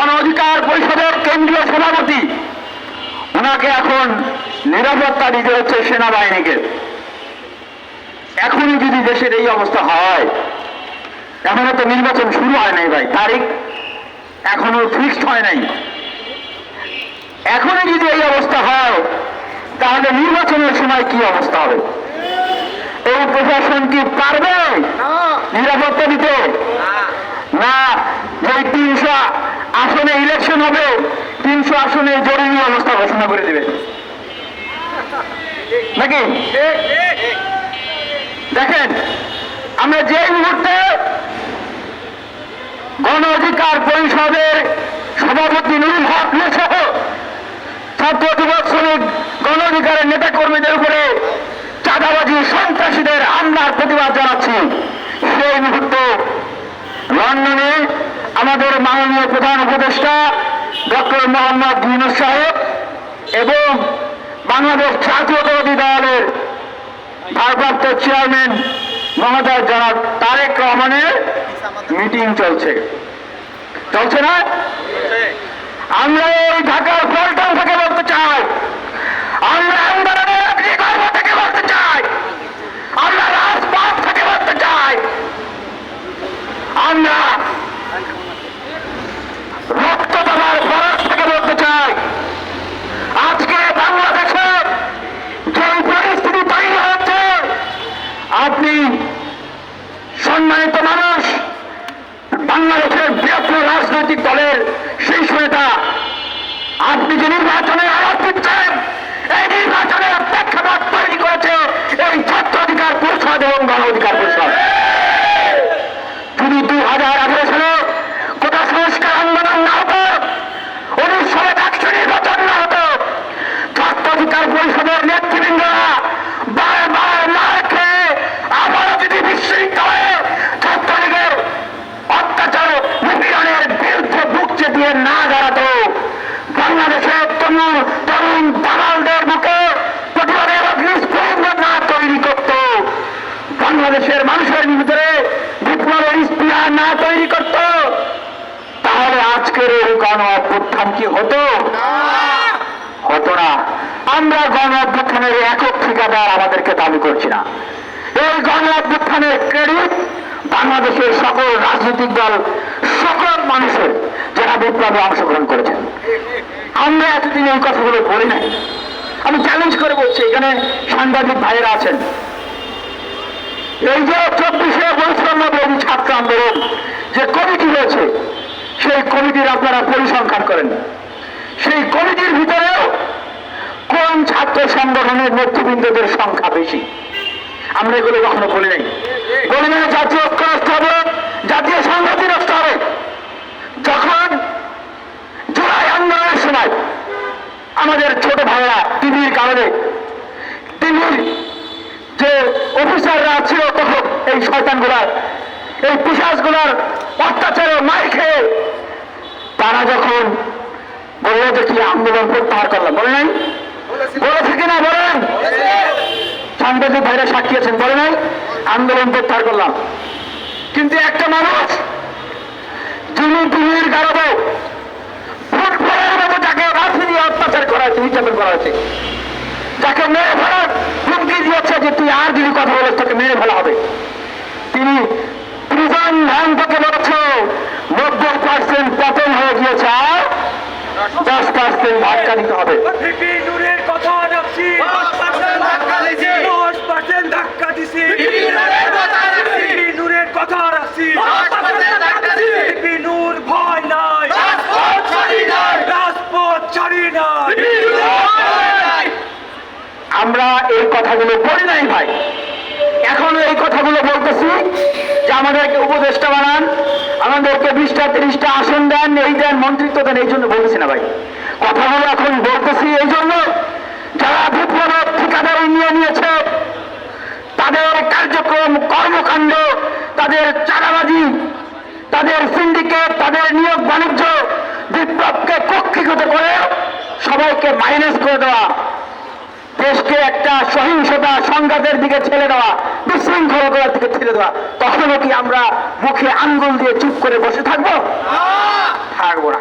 গণ অধিকার পরিষদের কেন্দ্রীয় সভাপতি। ওনাকে এখন নিরাপত্তা দিতে হচ্ছে সেনাবাহিনীকে। এখনই যদি দেশের এই অবস্থা হয় এখনও তো নির্বাচন শুরু হয় নাই ভাই তারিখ এখনও ফিক্সড হয় নাই। এখনই যদি এই অবস্থা হয় তাহলে নির্বাচনের সময় কি অবস্থা হবে? এই প্রশাসন কি পারবে নিরাপত্তা দিতে? না। যে তিনশো ইলেকশন হবে, তিনশো আসনে জরুরি অবস্থা ঘোষণা করে দেবে। নাকি? দেখেন, আমরা যে মুহূর্তে গণ অধিকার পরিষদের সভাপতি নুরুল হক সহ ছাত্র যুবক, শ্রমিক, গণ অধিকারের নেতা কর্মীদের উপরে চাঁদাবাজি, সন্ত্রাসীদের হামলার প্রতিবাদ জানাচ্ছি। সেই মুহূর্তে লন্ডনে আমাদের মাননীয় প্রধান উপদেষ্টা ডক্টর মোহাম্মদ ইউনুস সাহেব এবং বাংলাদেশ জাতীয়তাবাদী দলের ভারপ্রাপ্ত চেয়ারম্যান মহোদয় জনাব তারেক রহমানের মিটিং চলছে। চলছে না? আমরা এই ঢাকার পল্টন থেকে বলতে চাই আমরা আন্দোলনের অগ্নিকর্ম থেকে বলতে চাই আমরা রাজপথ থেকে বলতে চাই আমরা রক্ত দেওয়ার ফরজ থেকে বলতে চাই আজকে বাংলাদেশে যে পরিস্থিতি তৈরি হচ্ছে আপনি সম্মানিত মানুষ বাংলাদেশের বৃহত্তর রাজনৈতিক দলের শীর্ষ নেতা আপনি যে নির্বাচনে আয়াত দিচ্ছেন এই নির্বাচনের প্রেক্ষাপট তৈরি করেছে এই ছাত্র অধিকার পরিষদ এবং গণ অধিকার পরিষদ যদি দু হাজার আঠারো সালে কোটা সংস্কার আন্দোলন না হতো উনিশ সালে একশো নির্বাচন না হতো অধিকার পরিষদের নেতৃবৃন্দরা বারবার মার খেয়ে আবারও যদি বিশৃঙ্খলে ছাত্রলীগের অত্যাচার নিপীড়নের বিরুদ্ধে না দাঁড়াতো বাংলাদেশের তরুণ তরুণ দালালদের বুকে প্রতিবাদের না তৈরি করত। বাংলাদেশের মানুষের ভিতরে বিপ্লবের স্পৃহা না তৈরি করত তাহলে আজকের এই গণ অভ্যুত্থান কি হতো? হতো না। আমরা গণ অভ্যুত্থানের একক ঠিকাদার আমাদেরকে দাবি করছি না। এই গণ অভ্যুত্থানের ক্রেডিট বাংলাদেশের সকল রাজনৈতিক দল, সকল মানুষের যারা বিপ্লবে অংশগ্রহণ করেছেন। আমরা এতদিন এই কথাগুলো বলি নাই। আমি চ্যালেঞ্জ করে বলছি, এখানে সাংবাদিক ভাইয়েরা আছেন। এই যে চব্বিশে বৈষম্য ছাত্র আন্দোলন যে কমিটি রয়েছে, সেই কমিটির আপনারা পরিসংখ্যান করেন। সেই কমিটির ভিতরেও কোন ছাত্র সংগঠনের নেতৃবৃন্দদের সংখ্যা বেশি? আমরা এগুলো কখনো বলি নাই। বলি নাই জাতীয় ঐক্য নষ্ট হবে, জাতীয় সংহতি নষ্ট হবে। যখন জুলাই আন্দোলনের সময় আমাদের ছোট ভাইরা টিভির কারণে, টিভির যে অফিসাররা ছিল তখন এই শয়তানগুলার এই পিসাসগুলার অত্যাচারে মার খেয়ে তারা যখন বলল যে কি আন্দোলন প্রত্যাহার করলাম বলে নাই? বলেছে কিনা বলেন? সাংবাদিক ভাইরা সাক্ষী আছেন, বলে নাই? আন্দোলন প্রত্যাহার করলাম। কিন্তু একটা মানুষ যিনি দিল্লির গারবে মেরে দিয়েছে যে তুই আর কথা তোকে মেরে ফেলা হবে। তিনি প্রিজন পার্সেন্ট পতন হয়ে গিয়েছে, আর দশ পার্সেন্ট ধাক্কা দিতে হবে। কথা রাখছি দশ পার্সেন্ট ধাক্কা দিছি। নূরের কথা রাখছি নূর ভয় নাই। রাজপথ ছাড়ি নাই। আমরা এই কথাগুলো বলি নাই ভাই। এখনও এই কথাগুলো বলতেছি যে আমাদেরকে উপদেষ্টা বানান। আমাদেরকে বিশটা, তিরিশটা আসন দেন, এই দেন, মন্ত্রিত্ব দেন, এই জন্য বলতেছি না ভাই। কথাগুলো এখন বলতেছি এই জন্য যারা বিপ্লবের ঠিকাদারি নিয়ে নিয়েছে, তাদের কার্যক্রম, কর্মকাণ্ড, তাদের চাঁদাবাজি, তাদের সিন্ডিকেট তাদের নিয়োগ বাণিজ্য, বিপ্লবকে কক্ষীগত করে সবাইকে মাইনাস করে দেওয়া, দেশকে একটা সহিংসতা সংঘাতের দিকে ঠেলে দেওয়া বিশৃঙ্খল করার দিকে ঠেলে দেওয়া। তখনও কি আমরা মুখে আঙ্গুল দিয়ে চুপ করে বসে থাকব? থাকব না।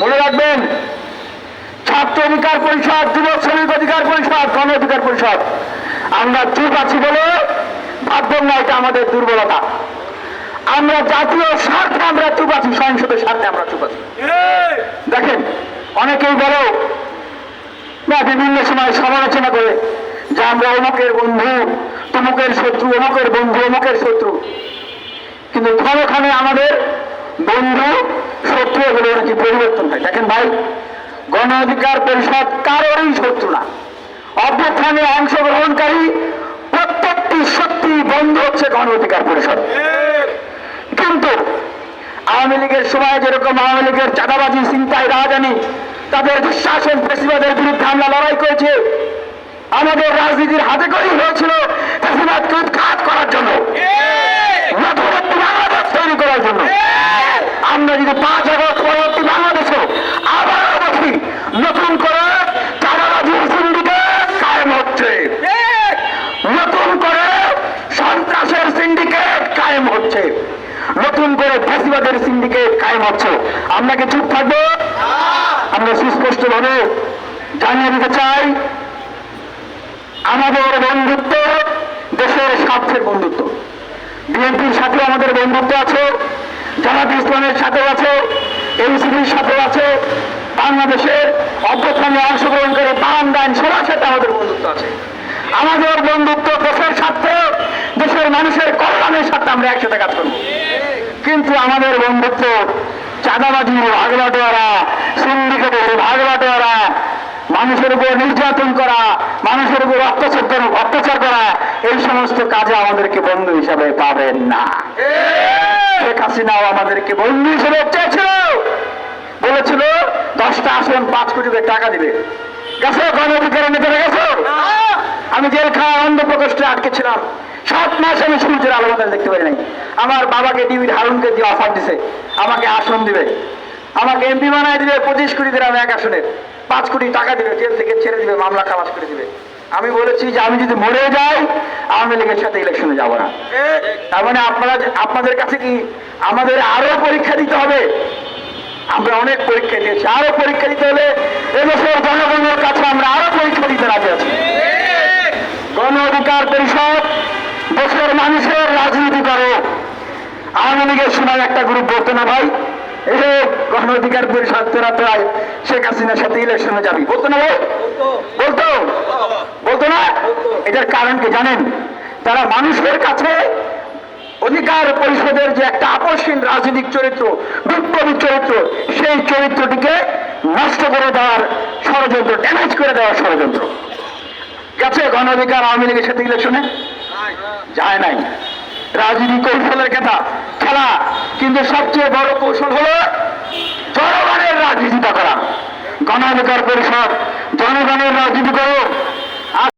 মনে রাখবেন, ছাত্র অধিকার পরিষদ, যুবক শ্রমিক অধিকার পরিষদ, গণ অধিকার পরিষদ। আমরা চুপ আছি বলে ভাববেন না, এটা আমাদের দুর্বলতা। আমরা জাতীয় স্বার্থে আমরা চুপ আছি সংসদের স্বার্থে আমরা চুপ আছি। দেখেন, অনেকেই বলো বা বিভিন্ন সময় সমালোচনা করে যে আমরা অমুকের বন্ধু তমুকের শত্রু, অমুকের বন্ধু, অমুকের শত্রু। কিন্তু ক্ষণে ক্ষণে আমাদের বন্ধু, শত্রু এগুলো নাকি পরিবর্তন হয়। দেখেন ভাই, গণ অধিকার পরিষদ কারোরই শত্রু না। অভ্যুত্থানে অংশগ্রহণকারী প্রত্যেকটি সত্যি বন্ধু হচ্ছে গণ অধিকার পরিষদ। কিন্তু আওয়ামী লীগের সময় যেরকম আওয়ামী লীগের চাঁদাবাজি চিন্তায় রাজধানী, তাদের দুঃশাসন, ফেসিবাদের বিরুদ্ধে আমরা লড়াই করেছি, আমাদের রাজনীতির হাতে করেই হয়েছিল ফেসিবাদকে উৎখাত করার জন্য। নতুন বাংলাদেশ তৈরি করার জন্য। আমরা যদি পাঁচ আগস্ট পরবর্তী বাংলাদেশে আবার দেখি নতুন করে চাঁদাবাজির সিন্ডিকেট কায়েম হচ্ছে। নতুন করে সন্ত্রাসের সিন্ডিকেট কায়েম হচ্ছে। নতুন করে ফ্যাসিবাদের সিন্ডিকেট কায়েম হচ্ছে। আমরা কি চুপ থাকব? আমরা সুস্পষ্ট ভাবে জানিয়ে দিতে চাই আমাদের বন্ধুত্ব দেশের স্বার্থের বন্ধুত্ব। বিএনপির সাথে আমাদের বন্ধুত্ব আছে জামাত ইসলামের সাথেও আছে, এনসিপির সাথেও আছে, বাংলাদেশের অভ্যুত্থানে অংশগ্রহণকারী বাম ডাইন সবার সাথে আমাদের বন্ধুত্ব আছে। আমাদের বন্ধুত্ব দেশের স্বার্থে, দেশের মানুষের কল্যাণের সাথে আমরা একসাথে কাজ করব। কিন্তু আমাদের বন্ধুত্ব চাঁদাবাজির ভাগবাটোয়ারা, সিন্ডিকেটের ভাগবাটোয়ারা মানুষের উপর নির্যাতন করা মানুষের উপর অত্যাচার অত্যাচার করা এই সমস্ত কাজে আমাদেরকে বন্ধু হিসাবে পাবেন না। শেখ হাসিনাও আমাদেরকে বন্ধু হিসেবে চেয়েছিল। বলেছিল দশটা আসন পাঁচ কোটি টাকা দিবে। গেছো? গণ অধিকারের নেতারা গেছো? আমি জেলখানা অন্ধ প্রকোষ্ঠে আটকে ছিলাম। সাত মাস আমি সূর্যের আলো বাতাস দেখতে পারি নাই। আমার বাবাকে ডিবির হারুনকে দিয়ে অফার দিছে। আমাকে আসন দিবে। আমাকে এমপি বানায় দিবে পঁচিশ কোটি দিলাম এক আসনে। পাঁচ কোটি টাকা দিবে, জেল থেকে ছেড়ে দিবে, মামলা খালাস করে দিবে। আমি বলেছি যে আমি যদি মরে যাই, আওয়ামী লীগের সাথে ইলেকশনে যাব না। তার মানে আপনারা আপনাদের কাছে কি আমাদের আরও পরীক্ষা দিতে হবে? আমরা অনেক পরীক্ষা দিয়েছি। আরও পরীক্ষা দিতে হলে এদেশের জনগণের কাছে আমরা আরও পরীক্ষা দিতে রাজি আছি। গণ অধিকার পরিষদ দেশের মানুষের রাজনীতি করে। আওয়ামী লীগের সময় একটা গ্রুপ বলতো না ভাই। গণ অধিকার পরিষদ তোরা শেখ হাসিনার সাথে ইলেকশনে যাবি। বলতো না বলতো? বলতো না? এটার কারণ কি জানেন? তারা মানুষের কাছে অধিকার পরিষদের যে একটা আকর্ষণ রাজনৈতিক চরিত্র, বিপ্লবী চরিত্র, সেই চরিত্রটিকে নষ্ট করে দেওয়ার ষড়যন্ত্র ড্যামেজ করে দেওয়ার ষড়যন্ত্র। গেছে গণ অধিকার আওয়ামী লীগের সাথে ইলেকশনে? যায় নাই। রাজনীতি কৌশলের কথা। খেলা। কিন্তু সবচেয়ে বড় কৌশল হলো জনগণের রাজনীতিটা করা। গণাধিকার পরিষদ জনগণের রাজনীতি করো।